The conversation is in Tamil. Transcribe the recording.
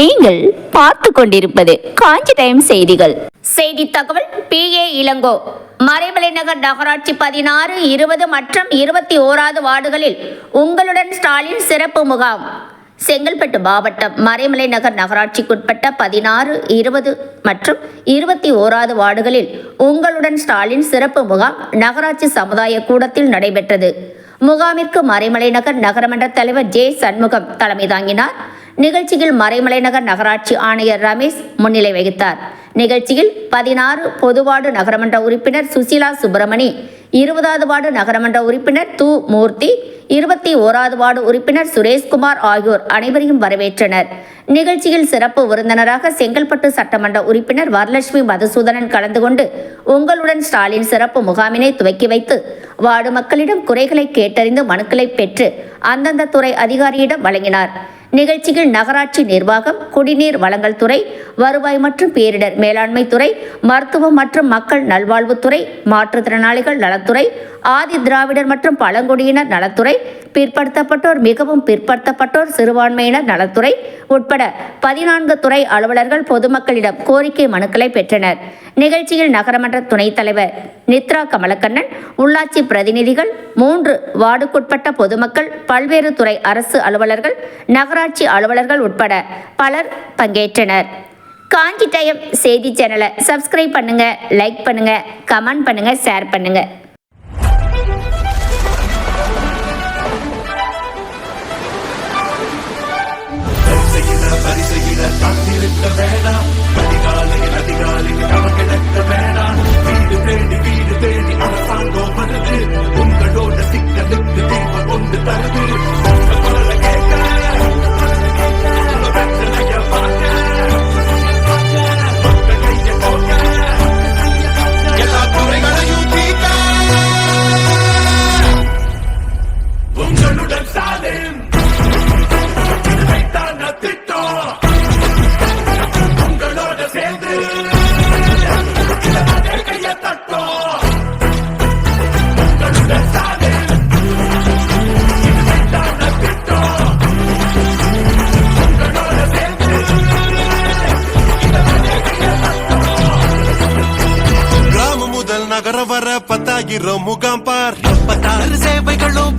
நீங்கள் பார்த்து கொண்டிருப்பது காஞ்சி டைம் செய்திகள். செய்தி தகவல் பி. ஏ. இளங்கோ. மறைமலை நகர் நகராட்சி பதினாறு இருபது மற்றும் இருபத்தி ஓராவது வார்டுகளில் உங்களுடன் ஸ்டாலின் சிறப்பு முகாம். செங்கல்பட்டு மாவட்டம் மறைமலை நகர் நகராட்சிக்குட்பட்ட பதினாறு இருபது மற்றும் இருபத்தி ஓராவது வார்டுகளில் உங்களுடன் ஸ்டாலின் சிறப்பு முகாம் நகராட்சி சமுதாய கூடத்தில் நடைபெற்றது. முகாமிற்கு மறைமலை நகர் நகரமன்ற தலைவர் ஜே. சண்முகம் தலைமை தாங்கினார். நிகழ்ச்சியில் மறைமலைநகர் நகராட்சி ஆணையர் ரமேஷ் முன்னிலை வகித்தார். நிகழ்ச்சியில் பதினாறு பொதுவார்டு நகரமன்ற உறுப்பினர் சுசீலா சுப்பிரமணி இருபதாவது வார்டு நகரமன்ற உறுப்பினர் து. மூர்த்தி இருபத்தி ஓராவது வார்டு உறுப்பினர் சுரேஷ்குமார் ஆகியோர் அனைவரையும் வரவேற்றனர். நிகழ்ச்சியில் சிறப்பு விருந்தினராக செங்கல்பட்டு சட்டமன்ற உறுப்பினர் வரலட்சுமி மதுசூதனன் கலந்து கொண்டு உங்களுடன் ஸ்டாலின் சிறப்பு முகாமினை துவக்கி வைத்து வார்டு மக்களிடம் குறைகளை கேட்டறிந்து மனுக்களை பெற்று அந்தந்த துறை அதிகாரியிடம் வழங்கினார். நிகழ்ச்சியில் நகராட்சி நிர்வாகம் குடிநீர் வழங்கல் துறை வருவாய் மற்றும் பேரிடர் மேலாண்மை துறை மருத்துவம் மற்றும் மக்கள் நல்வாழ்வுத்துறை மாற்றுத்திறனாளிகள் நலத்துறை ஆதி திராவிடர் மற்றும் பழங்குடியினர் நலத்துறை பிற்படுத்தப்பட்டோர் மிகவும் பிற்படுத்தப்பட்டோர் சிறுபான்மையினர் நலத்துறை உட்பட பதினான்கு துறை அலுவலர்கள் பொதுமக்களிடம் கோரிக்கை மனுக்களை பெற்றனர். நிகழ்ச்சியில் நகரமன்ற துணைத் தலைவர் நித்ரா கமலக்கண்ணன் உள்ளாட்சி பிரதிநிதிகள் மூன்று வார்டுக்குட்பட்ட பொதுமக்கள் பல்வேறு துறை அரசு அலுவலர்கள் நகராட்சி அலுவலர்கள் உட்பட பலர் பங்கேற்றனர். காஞ்சி டைம் செய்தி சேனலை சப்ஸ்கிரைப் பண்ணுங்க லைக் பண்ணுங்க கமெண்ட் பண்ணுங்க ஷேர் பண்ணுங்க. காத்திருக்க வேணாம். நகர வர பத்தாயிரம் முகாம்